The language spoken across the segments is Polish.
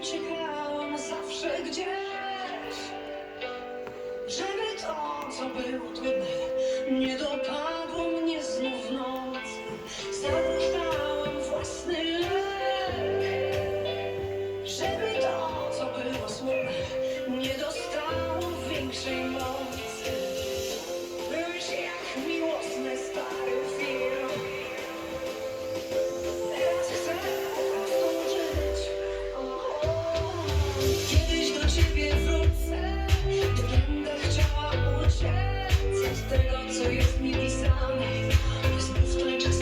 uciekałam zawsze gdzieś, żeby to, co było, tego, co jest mi pisane. Jest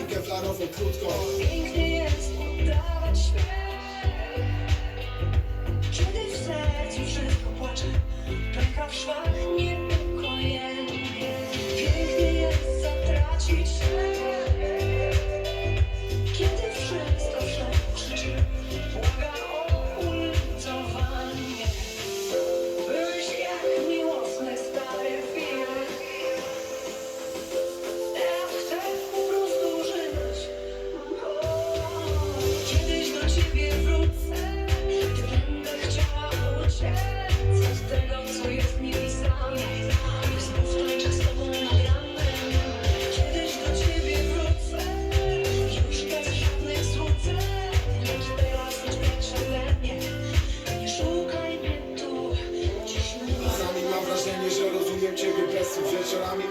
i krótko. Pięknie jest udawać śmiech Kiedy w sercu wszystko płacze Pęka w szwach.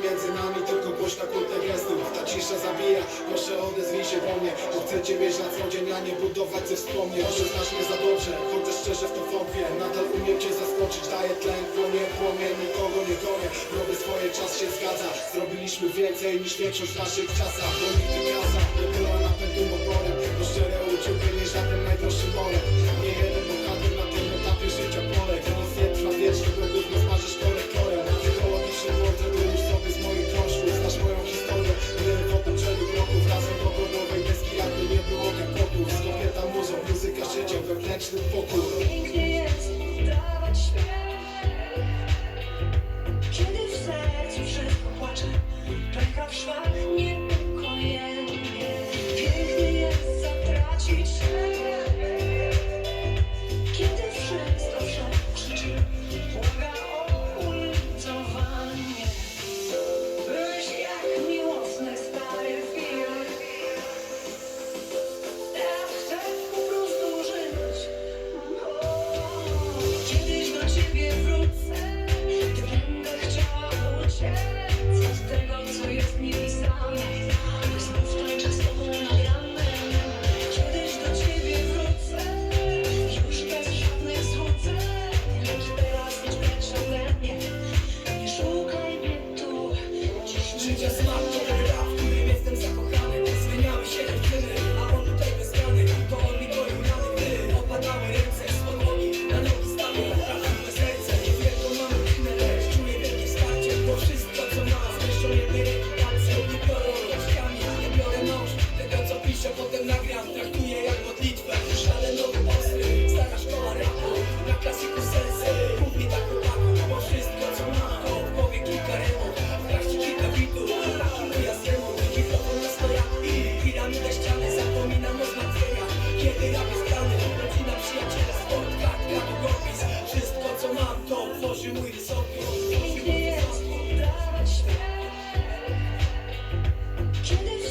między nami tylko głośna kulta gestów Ta cisza zabija, proszę odezwij się do mnie. Bo chcę cię mieć na co dzień, a nie budować ze wspomnień. Może znasz mnie za dobrze, chociaż szczerze w to wątpię. Nadal umiem cię zaskoczyć, daję tlen, płonie, płomień Nikogo nie gonię, robię swoje, czas się zgadza. Zrobiliśmy więcej niż większość w naszych czasach. To nigdy kasa, nie była napędu oporem. To szczere uczucie niż na tym najdroższym bolem Nie jeden next with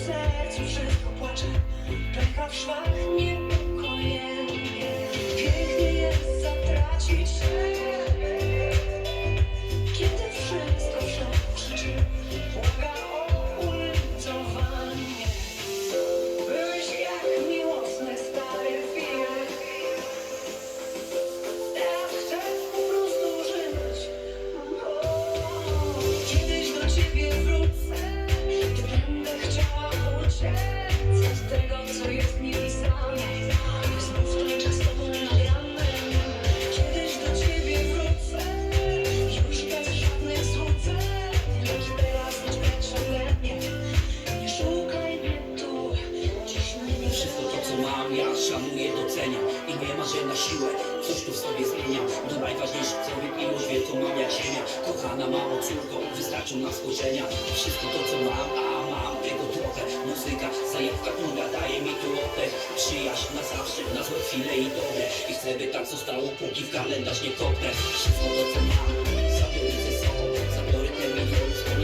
sercu, że płacze, pęka w szwach niepokojenia. że na siłę coś tu w sobie zmienia Do najważniejszych człowiek miłość wielką mam jak ziemia. Kochana mało córką, wystarczą na spojrzenia. Wszystko to co mam, a mam tego trochę. Muzyka, zajawka, która daje mi tu oddech Przyjaźń na zawsze, na złe chwile i dobre. I chcę by tak zostało, póki w kalendarz nie kopnę. Wszystko to co mam, zabiorę ze sobą. Zabiorę te miliony